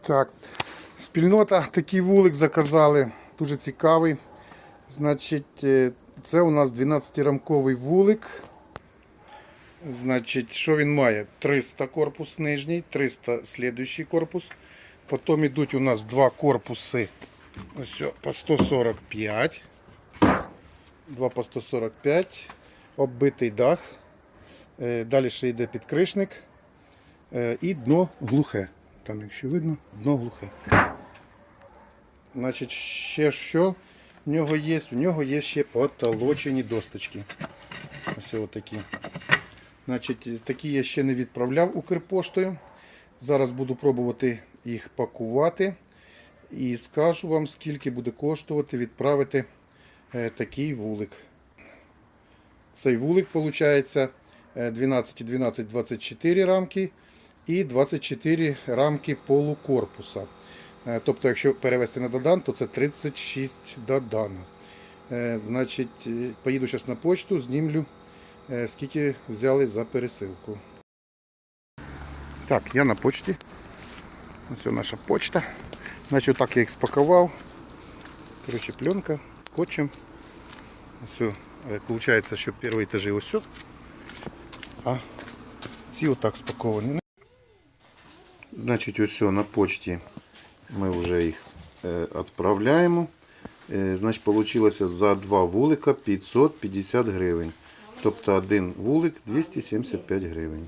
Так, спільнота такий вулик заказали, дуже цікавий. Значить, е, це у нас 12-рамковий вулик. Значить, що він має? 300 корпус нижній, 300 слідуючий корпус. Потім йдуть у нас два корпуси ось по 145. Два по 145. Оббитий дах. Е, Далі ще йде підкришник. Е, І дно глухе. Там, якщо видно, дно глухе. Значить, ще що в нього є? У нього є ще потолочені досточки. Ось отакі. Значить, такі я ще не відправляв Укрпоштою. Зараз буду пробувати їх пакувати. І скажу вам, скільки буде коштувати відправити е, такий вулик. Цей вулик виходить 12 12 24 рамки і 24 рамки полукорпуса. Е, Тобто, якщо перевести на додан, то це 36 додан. Е, Значить, е, поїду зараз на почту, знімлю, скільки взяли за пересилку. Так, я на почті. Ось наша почта. Значить, так я їх спакував. Короче, пленка, скотчем. Получается, що перший етажі ось. А ці отак спаковані. Значить, ось на почті ми вже їх е, відправляємо. Е, значить, Получилося за два вулика 550 гривень. Тобто один вулик 275 гривень.